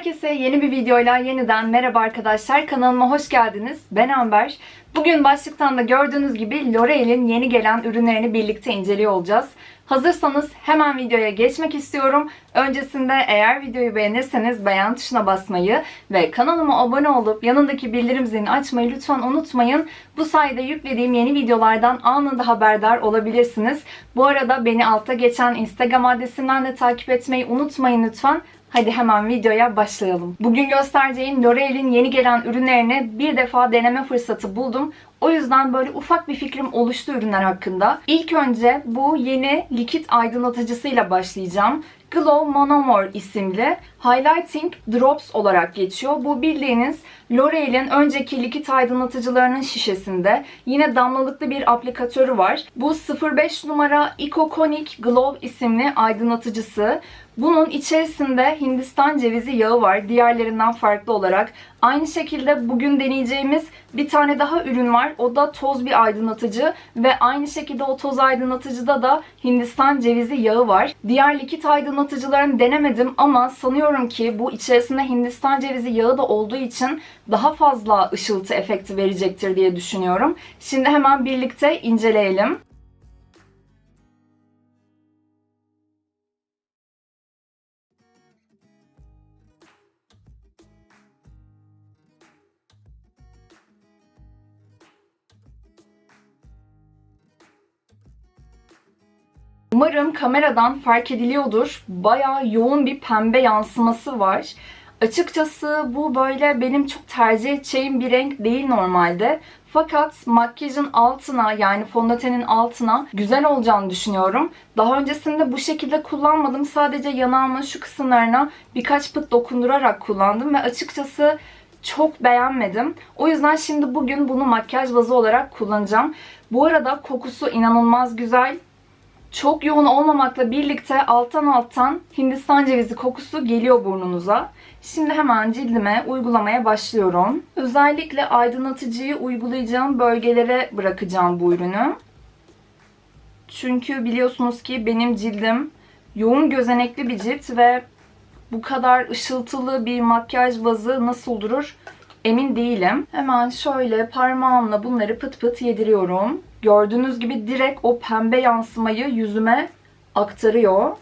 Herkese yeni bir videoyla yeniden merhaba arkadaşlar. Kanalıma hoş geldiniz. Ben Amber. Bugün başlıktan da gördüğünüz gibi L'Oreal'in yeni gelen ürünlerini birlikte inceliyor olacağız. Hazırsanız hemen videoya geçmek istiyorum. Öncesinde eğer videoyu beğenirseniz beğen tuşuna basmayı ve kanalıma abone olup yanındaki bildirim zilini açmayı lütfen unutmayın. Bu sayede yüklediğim yeni videolardan anında haberdar olabilirsiniz. Bu arada beni altta geçen Instagram adresinden de takip etmeyi unutmayın lütfen. Hadi hemen videoya başlayalım. Bugün göstereceğim L'Oreal'in yeni gelen ürünlerini bir defa deneme fırsatı buldum. O yüzden böyle ufak bir fikrim oluştu ürünler hakkında. İlk önce bu yeni likit aydınlatıcısıyla başlayacağım. Glow Monomore isimli Highlighting Drops olarak geçiyor. Bu bildiğiniz L'Oreal'in önceki likit aydınlatıcılarının şişesinde yine damlalıklı bir aplikatörü var. Bu 05 numara Iconic Glow isimli aydınlatıcısı. Bunun içerisinde Hindistan cevizi yağı var diğerlerinden farklı olarak. Aynı şekilde bugün deneyeceğimiz bir tane daha ürün var. O da toz bir aydınlatıcı ve aynı şekilde o toz aydınlatıcıda da Hindistan cevizi yağı var. Diğer likit aydınlatıcılarını denemedim ama sanıyorum ki bu içerisinde Hindistan cevizi yağı da olduğu için daha fazla ışıltı efekti verecektir diye düşünüyorum. Şimdi hemen birlikte inceleyelim. Umarım kameradan fark ediliyordur. Bayağı yoğun bir pembe yansıması var. Açıkçası bu böyle benim çok tercih edeceğim bir renk değil normalde. Fakat makyajın altına yani fondötenin altına güzel olacağını düşünüyorum. Daha öncesinde bu şekilde kullanmadım. Sadece yanağımın şu kısımlarına birkaç pıt dokundurarak kullandım ve açıkçası çok beğenmedim. O yüzden şimdi bugün bunu makyaj bazı olarak kullanacağım. Bu arada kokusu inanılmaz güzel. Çok yoğun olmamakla birlikte alttan alttan Hindistan cevizi kokusu geliyor burnunuza. Şimdi hemen cildime uygulamaya başlıyorum. Özellikle aydınlatıcıyı uygulayacağım bölgelere bırakacağım bu ürünü. Çünkü biliyorsunuz ki benim cildim yoğun gözenekli bir cilt ve bu kadar ışıltılı bir makyaj bazı nasıl durur emin değilim. Hemen şöyle parmağımla bunları pıt pıt yediriyorum. Gördüğünüz gibi direkt o pembe yansımayı yüzüme aktarıyor.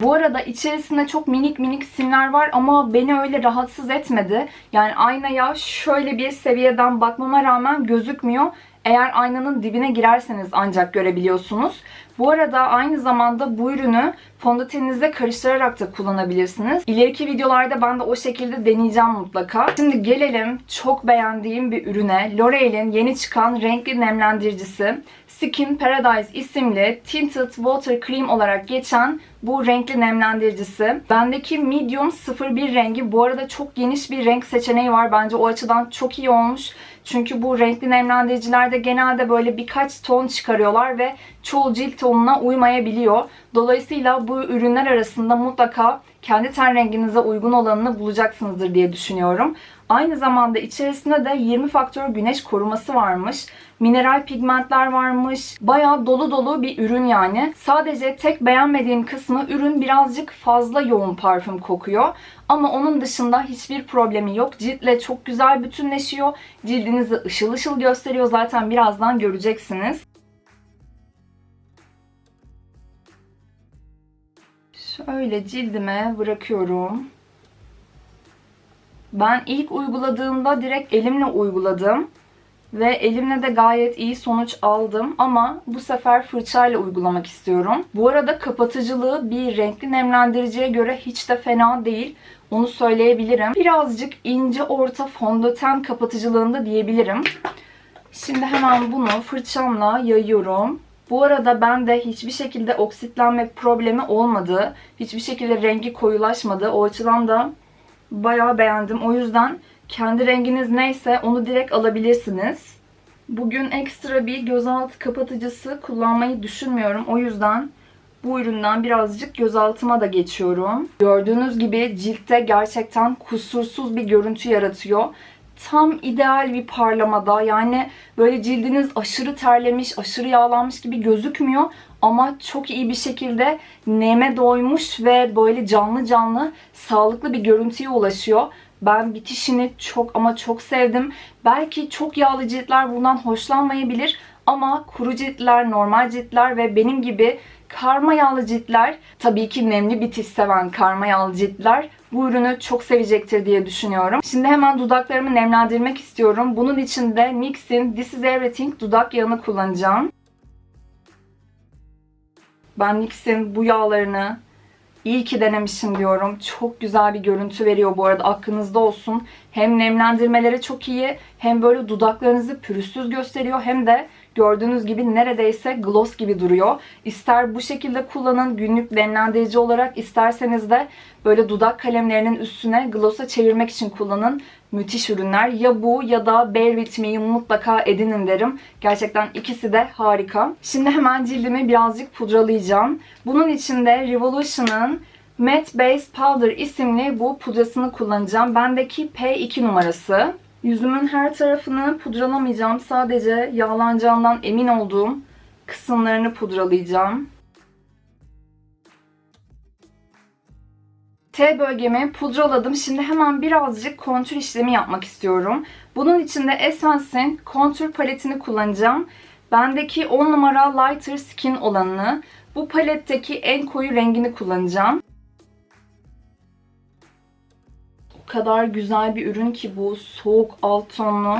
Bu arada içerisinde çok minik minik simler var ama beni öyle rahatsız etmedi. Yani aynaya şöyle bir seviyeden bakmama rağmen gözükmüyor. Eğer aynanın dibine girerseniz ancak görebiliyorsunuz. Bu arada aynı zamanda bu ürünü fondöteninizde karıştırarak da kullanabilirsiniz. İleriki videolarda ben de o şekilde deneyeceğim mutlaka. Şimdi gelelim çok beğendiğim bir ürüne. L'Oreal'in yeni çıkan renkli nemlendiricisi. Skin Paradise isimli Tinted Water Cream olarak geçen bu renkli nemlendiricisi. Bendeki Medium 01 rengi. Bu arada çok geniş bir renk seçeneği var. Bence o açıdan çok iyi olmuş. Çünkü bu renkli nemlendiricilerde genelde böyle birkaç ton çıkarıyorlar ve çoğu cilt tonuna uymayabiliyor. Dolayısıyla bu ürünler arasında mutlaka kendi ten renginize uygun olanını bulacaksınızdır diye düşünüyorum. Aynı zamanda içerisinde de 20 faktör güneş koruması varmış. Mineral pigmentler varmış. Bayağı dolu dolu bir ürün yani. Sadece tek beğenmediğim kısmı ürün birazcık fazla yoğun parfüm kokuyor. Ama onun dışında hiçbir problemi yok. Ciltle çok güzel bütünleşiyor. Cildinizi ışıl ışıl gösteriyor. Zaten birazdan göreceksiniz. Şöyle cildime bırakıyorum. Ben ilk uyguladığımda direkt elimle uyguladım. Ve elimle de gayet iyi sonuç aldım ama bu sefer fırçayla uygulamak istiyorum. Bu arada kapatıcılığı bir renkli nemlendiriciye göre hiç de fena değil. Onu söyleyebilirim. Birazcık ince orta fondöten kapatıcılığında diyebilirim. Şimdi hemen bunu fırçamla yayıyorum. Bu arada ben de hiçbir şekilde oksitlenme problemi olmadı. Hiçbir şekilde rengi koyulaşmadı. O açıdan da bayağı beğendim. O yüzden kendi renginiz neyse onu direkt alabilirsiniz. Bugün ekstra bir gözaltı kapatıcısı kullanmayı düşünmüyorum. O yüzden bu üründen birazcık gözaltıma da geçiyorum. Gördüğünüz gibi ciltte gerçekten kusursuz bir görüntü yaratıyor. Tam ideal bir parlamada yani böyle cildiniz aşırı terlemiş, aşırı yağlanmış gibi gözükmüyor. ama çok iyi bir şekilde neme doymuş ve böyle canlı canlı sağlıklı bir görüntüye ulaşıyor. Ben bitişini çok ama çok sevdim. Belki çok yağlı ciltler bundan hoşlanmayabilir ama kuru ciltler, normal ciltler ve benim gibi karma yağlı ciltler, tabii ki nemli bitiş seven karma yağlı ciltler bu ürünü çok sevecektir diye düşünüyorum. Şimdi hemen dudaklarımı nemlendirmek istiyorum. Bunun için de NYX'in This Is Everything dudak yağını kullanacağım. Ben NYX'in bu yağlarını iyi ki denemişim diyorum. Çok güzel bir görüntü veriyor bu arada aklınızda olsun. Hem nemlendirmeleri çok iyi hem böyle dudaklarınızı pürüzsüz gösteriyor hem de gördüğünüz gibi neredeyse gloss gibi duruyor. İster bu şekilde kullanın günlük nemlendirici olarak isterseniz de böyle dudak kalemlerinin üstüne gloss'a çevirmek için kullanın. Müthiş ürünler. Ya bu ya da Bear With Me'yi mutlaka edinin derim. Gerçekten ikisi de harika. Şimdi hemen cildimi birazcık pudralayacağım. Bunun için de Revolution'ın Matte Base Powder isimli bu pudrasını kullanacağım. Bendeki P2 numarası. Yüzümün her tarafını pudralamayacağım. Sadece yağlanacağından emin olduğum kısımlarını pudralayacağım. T bölgemi pudraladım. Şimdi hemen birazcık kontür işlemi yapmak istiyorum. Bunun için de Essence'in kontür paletini kullanacağım. Bendeki 10 numara Lighter Skin olanını, bu paletteki en koyu rengini kullanacağım. Kadar güzel bir ürün ki bu. Soğuk alt tonlu.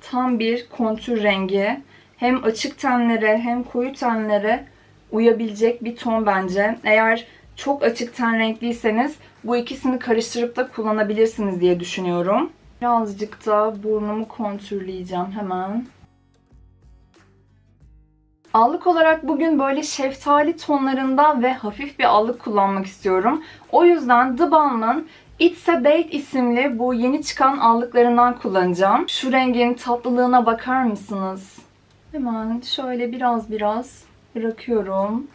Tam bir kontür rengi. Hem açık tenlere hem koyu tenlere uyabilecek bir ton bence. Eğer çok açık ten renkliyseniz bu ikisini karıştırıp da kullanabilirsiniz diye düşünüyorum. Birazcık da burnumu kontürleyeceğim hemen. Allık olarak bugün böyle şeftali tonlarında ve hafif bir allık kullanmak istiyorum. O yüzden The Balm'ın It's a Date isimli bu yeni çıkan allıklarından kullanacağım. Şu rengin tatlılığına bakar mısınız? Hemen şöyle biraz biraz bırakıyorum.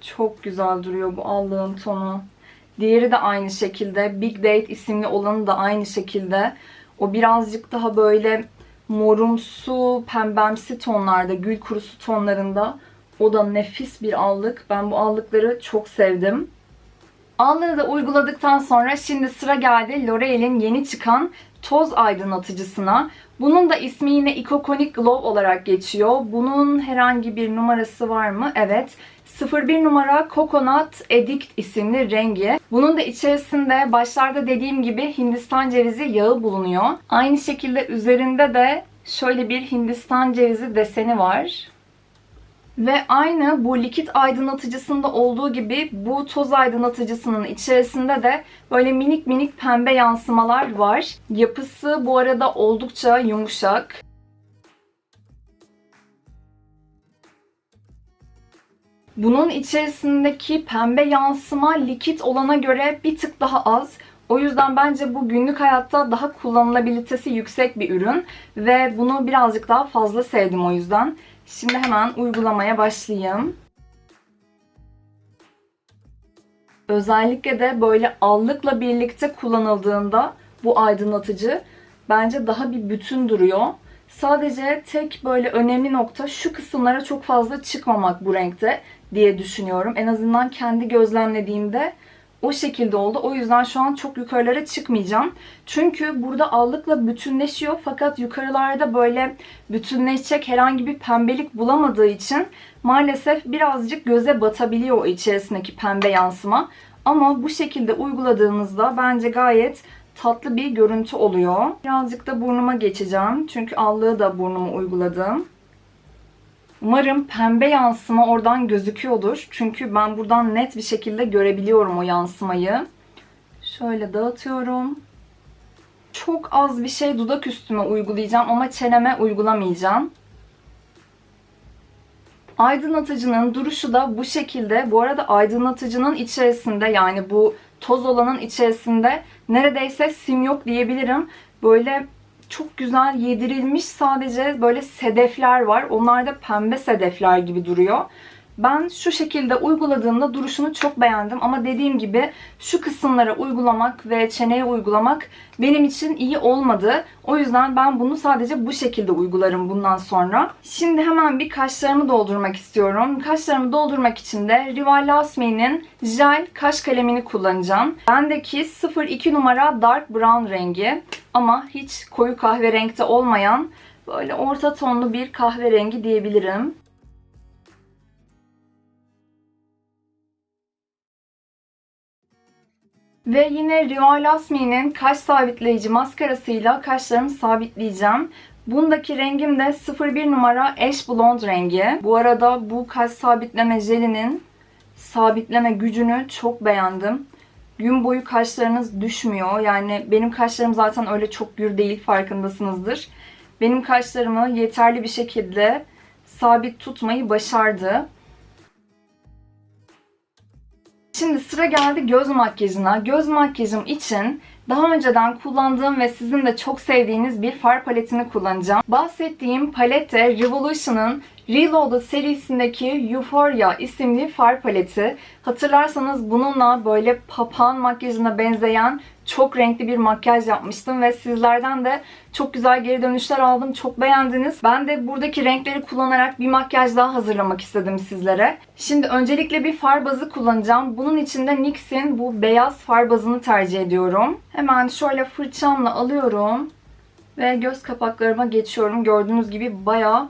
Çok güzel duruyor bu allığın tonu. Diğeri de aynı şekilde. Big Date isimli olanı da aynı şekilde. O birazcık daha böyle morumsu, pembemsi tonlarda, gül kurusu tonlarında. O da nefis bir allık. Ben bu allıkları çok sevdim. Allığı da uyguladıktan sonra şimdi sıra geldi L'Oreal'in yeni çıkan toz aydınlatıcısına. Bunun da ismi yine Iconic Glow olarak geçiyor. Bunun herhangi bir numarası var mı? Evet. 01 numara Coconut Edict isimli rengi. Bunun da içerisinde başlarda dediğim gibi Hindistan cevizi yağı bulunuyor. Aynı şekilde üzerinde de şöyle bir Hindistan cevizi deseni var. Ve aynı bu likit aydınlatıcısında olduğu gibi bu toz aydınlatıcısının içerisinde de böyle minik minik pembe yansımalar var. Yapısı bu arada oldukça yumuşak. Bunun içerisindeki pembe yansıma likit olana göre bir tık daha az. O yüzden bence bu günlük hayatta daha kullanılabilitesi yüksek bir ürün. Ve bunu birazcık daha fazla sevdim o yüzden. Şimdi hemen uygulamaya başlayayım. Özellikle de böyle allıkla birlikte kullanıldığında bu aydınlatıcı bence daha bir bütün duruyor. Sadece tek böyle önemli nokta şu kısımlara çok fazla çıkmamak bu renkte diye düşünüyorum. En azından kendi gözlemlediğimde o şekilde oldu. O yüzden şu an çok yukarılara çıkmayacağım. Çünkü burada allıkla bütünleşiyor fakat yukarılarda böyle bütünleşecek herhangi bir pembelik bulamadığı için maalesef birazcık göze batabiliyor o içerisindeki pembe yansıma. Ama bu şekilde uyguladığınızda bence gayet tatlı bir görüntü oluyor. Birazcık da burnuma geçeceğim. Çünkü allığı da burnuma uyguladım. Umarım pembe yansıma oradan gözüküyordur. Çünkü ben buradan net bir şekilde görebiliyorum o yansımayı. Şöyle dağıtıyorum. Çok az bir şey dudak üstüme uygulayacağım ama çeneme uygulamayacağım. Aydınlatıcının duruşu da bu şekilde. Bu arada aydınlatıcının içerisinde yani bu toz olanın içerisinde neredeyse sim yok diyebilirim. Böyle çok güzel yedirilmiş sadece böyle sedefler var. Onlar da pembe sedefler gibi duruyor. Ben şu şekilde uyguladığımda duruşunu çok beğendim ama dediğim gibi şu kısımlara uygulamak ve çeneye uygulamak benim için iyi olmadı. O yüzden ben bunu sadece bu şekilde uygularım bundan sonra. Şimdi hemen bir kaşlarımı doldurmak istiyorum. Kaşlarımı doldurmak için de Rival Lasme'nin jel kaş kalemini kullanacağım. Bendeki 02 numara dark brown rengi ama hiç koyu kahverenkte olmayan böyle orta tonlu bir kahverengi diyebilirim. Ve yine Rival Lasme'nin kaş sabitleyici maskarasıyla kaşlarımı sabitleyeceğim. Bundaki rengim de 01 numara Ash Blonde rengi. Bu arada bu kaş sabitleme jelinin sabitleme gücünü çok beğendim. Gün boyu kaşlarınız düşmüyor. Yani benim kaşlarım zaten öyle çok gür değil farkındasınızdır. Benim kaşlarımı yeterli bir şekilde sabit tutmayı başardı. Şimdi sıra geldi göz makyajına. Göz makyajım için daha önceden kullandığım ve sizin de çok sevdiğiniz bir far paletini kullanacağım. Bahsettiğim palet de Revolution'ın Reloaded serisindeki Euphoria isimli far paleti. Hatırlarsanız bununla böyle papağan makyajına benzeyen çok renkli bir makyaj yapmıştım ve sizlerden de çok güzel geri dönüşler aldım. Çok beğendiniz. Ben de buradaki renkleri kullanarak bir makyaj daha hazırlamak istedim sizlere. Şimdi öncelikle bir far bazı kullanacağım. Bunun için de NYX'in bu beyaz far bazını tercih ediyorum. Hemen şöyle fırçamla alıyorum ve göz kapaklarıma geçiyorum. Gördüğünüz gibi bayağı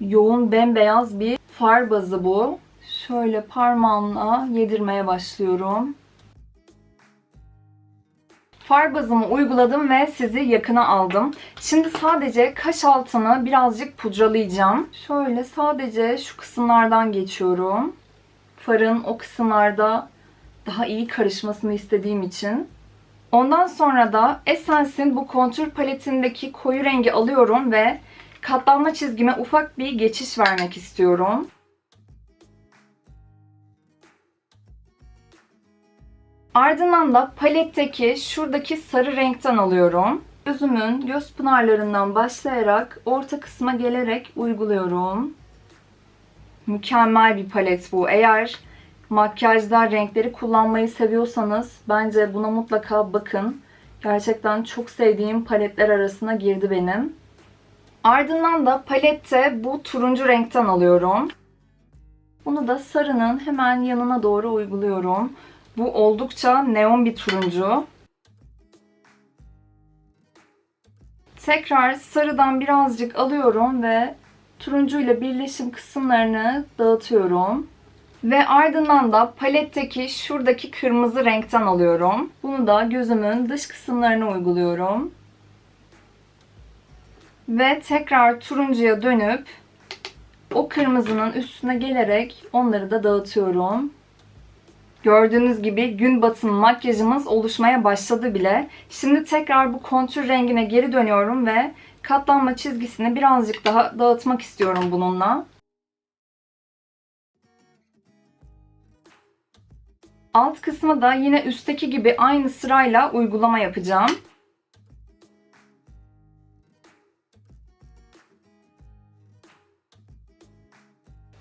yoğun bembeyaz bir far bazı bu. Şöyle parmağımla yedirmeye başlıyorum. Far bazımı uyguladım ve sizi yakına aldım. Şimdi sadece kaş altını birazcık pudralayacağım. Şöyle sadece şu kısımlardan geçiyorum. Farın o kısımlarda daha iyi karışmasını istediğim için. Ondan sonra da Essence'in bu kontür paletindeki koyu rengi alıyorum ve katlanma çizgime ufak bir geçiş vermek istiyorum. Ardından da paletteki şuradaki sarı renkten alıyorum. Gözümün göz pınarlarından başlayarak orta kısma gelerek uyguluyorum. Mükemmel bir palet bu. Eğer makyajda renkleri kullanmayı seviyorsanız bence buna mutlaka bakın. Gerçekten çok sevdiğim paletler arasına girdi benim. Ardından da palette bu turuncu renkten alıyorum. Bunu da sarının hemen yanına doğru uyguluyorum. Bu oldukça neon bir turuncu. Tekrar sarıdan birazcık alıyorum ve turuncu ile birleşim kısımlarını dağıtıyorum. Ve ardından da paletteki şuradaki kırmızı renkten alıyorum. Bunu da gözümün dış kısımlarına uyguluyorum. Ve tekrar turuncuya dönüp o kırmızının üstüne gelerek onları da dağıtıyorum. Gördüğünüz gibi gün batımı makyajımız oluşmaya başladı bile. Şimdi tekrar bu kontür rengine geri dönüyorum ve katlanma çizgisini birazcık daha dağıtmak istiyorum bununla. Alt kısmı da yine üstteki gibi aynı sırayla uygulama yapacağım.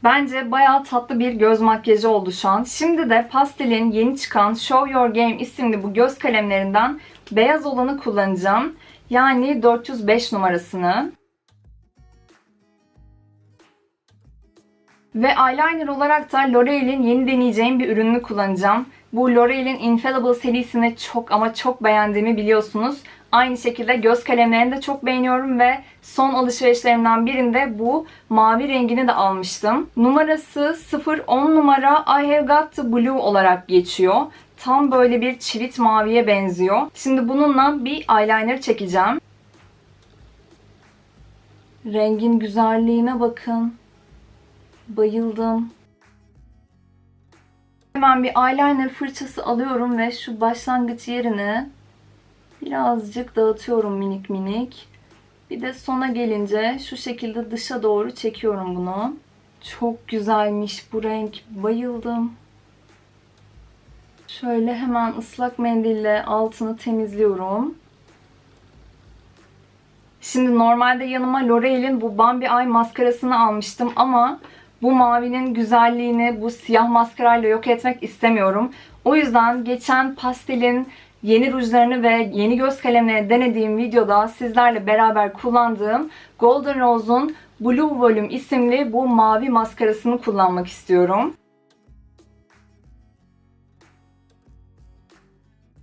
Bence bayağı tatlı bir göz makyajı oldu şu an. Şimdi de Pastel'in yeni çıkan Show Your Game isimli bu göz kalemlerinden beyaz olanı kullanacağım. Yani 405 numarasını. Ve eyeliner olarak da L'Oreal'in yeni deneyeceğim bir ürününü kullanacağım. Bu L'Oreal'in Infallible serisini çok ama çok beğendiğimi biliyorsunuz. Aynı şekilde göz kalemlerini de çok beğeniyorum ve son alışverişlerimden birinde bu mavi rengini de almıştım. Numarası 010 numara I have got the blue olarak geçiyor. Tam böyle bir çivit maviye benziyor. Şimdi bununla bir eyeliner çekeceğim. Rengin güzelliğine bakın. Bayıldım. Hemen bir eyeliner fırçası alıyorum ve şu başlangıç yerini birazcık dağıtıyorum minik minik. Bir de sona gelince şu şekilde dışa doğru çekiyorum bunu. Çok güzelmiş bu renk. Bayıldım. Şöyle hemen ıslak mendille altını temizliyorum. Şimdi normalde yanıma L'Oreal'in bu Bambi Eye maskarasını almıştım ama bu mavinin güzelliğini bu siyah maskarayla yok etmek istemiyorum. O yüzden geçen pastelin yeni rujlarını ve yeni göz kalemlerini denediğim videoda sizlerle beraber kullandığım Golden Rose'un Blue Volume isimli bu mavi maskarasını kullanmak istiyorum.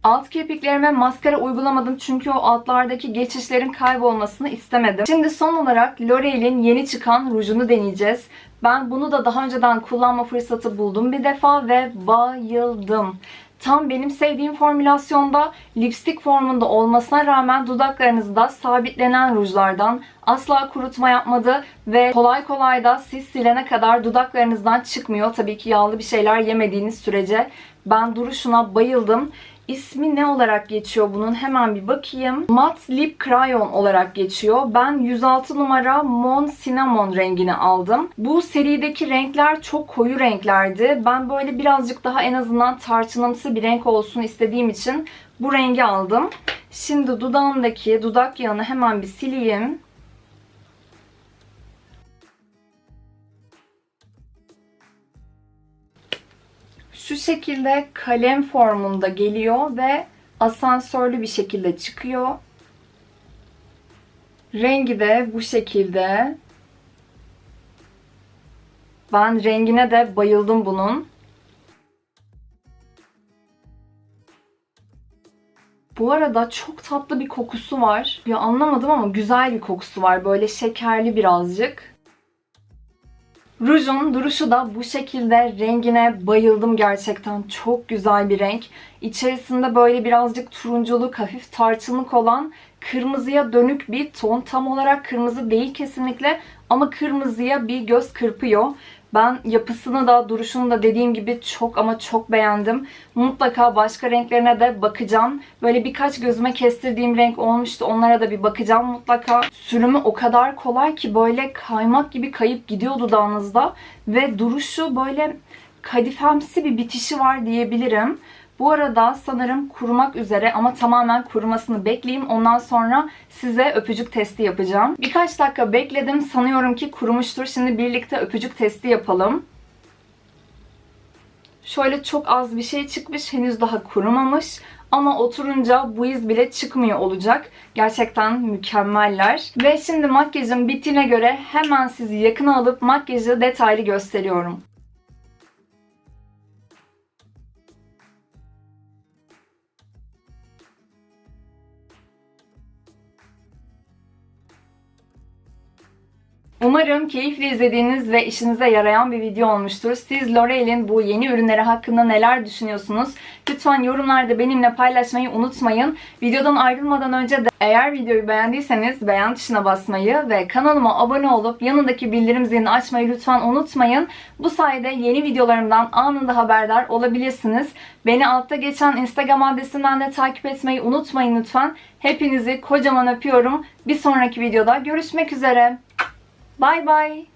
Alt kirpiklerime maskara uygulamadım çünkü o altlardaki geçişlerin kaybolmasını istemedim. Şimdi son olarak L'Oreal'in yeni çıkan rujunu deneyeceğiz. Ben bunu da daha önceden kullanma fırsatı buldum bir defa ve bayıldım. Tam benim sevdiğim formülasyonda lipstick formunda olmasına rağmen dudaklarınızda sabitlenen rujlardan asla kurutma yapmadı ve kolay kolay da siz silene kadar dudaklarınızdan çıkmıyor. Tabii ki yağlı bir şeyler yemediğiniz sürece. Ben duruşuna bayıldım. İsmi ne olarak geçiyor bunun? Hemen bir bakayım. Matte Lip Crayon olarak geçiyor. Ben 106 numara Mon Cinnamon rengini aldım. Bu serideki renkler çok koyu renklerdi. Ben böyle birazcık daha en azından tarçınımsı bir renk olsun istediğim için bu rengi aldım. Şimdi dudağımdaki dudak yağını hemen bir sileyim. Şu şekilde kalem formunda geliyor ve asansörlü bir şekilde çıkıyor. Rengi de bu şekilde. Ben rengine de bayıldım bunun. Bu arada çok tatlı bir kokusu var. Ya anlamadım ama güzel bir kokusu var. Böyle şekerli birazcık. Rujun duruşu da bu şekilde rengine bayıldım gerçekten. Çok güzel bir renk. İçerisinde böyle birazcık turunculuk, hafif tarçınlık olan kırmızıya dönük bir ton. Tam olarak kırmızı değil kesinlikle ama kırmızıya bir göz kırpıyor. Ben yapısını da duruşunu da dediğim gibi çok ama çok beğendim. Mutlaka başka renklerine de bakacağım. Böyle birkaç gözüme kestirdiğim renk olmuştu. Onlara da bir bakacağım mutlaka. Sürümü o kadar kolay ki böyle kaymak gibi kayıp gidiyor dudağınızda. Ve duruşu böyle kadifemsi bir bitişi var diyebilirim. Bu arada sanırım kurumak üzere ama tamamen kurumasını bekleyeyim. Ondan sonra size öpücük testi yapacağım. Birkaç dakika bekledim. Sanıyorum ki kurumuştur. Şimdi birlikte öpücük testi yapalım. Şöyle çok az bir şey çıkmış. Henüz daha kurumamış. Ama oturunca bu iz bile çıkmıyor olacak. Gerçekten mükemmeller. Ve şimdi makyajım bittiğine göre hemen sizi yakına alıp makyajı detaylı gösteriyorum. Umarım keyifle izlediğiniz ve işinize yarayan bir video olmuştur. Siz L'Oreal'in bu yeni ürünleri hakkında neler düşünüyorsunuz? Lütfen yorumlarda benimle paylaşmayı unutmayın. Videodan ayrılmadan önce de eğer videoyu beğendiyseniz beğen tuşuna basmayı ve kanalıma abone olup yanındaki bildirim zilini açmayı lütfen unutmayın. Bu sayede yeni videolarımdan anında haberdar olabilirsiniz. Beni altta geçen Instagram adresinden de takip etmeyi unutmayın lütfen. Hepinizi kocaman öpüyorum. Bir sonraki videoda görüşmek üzere. Bye bye.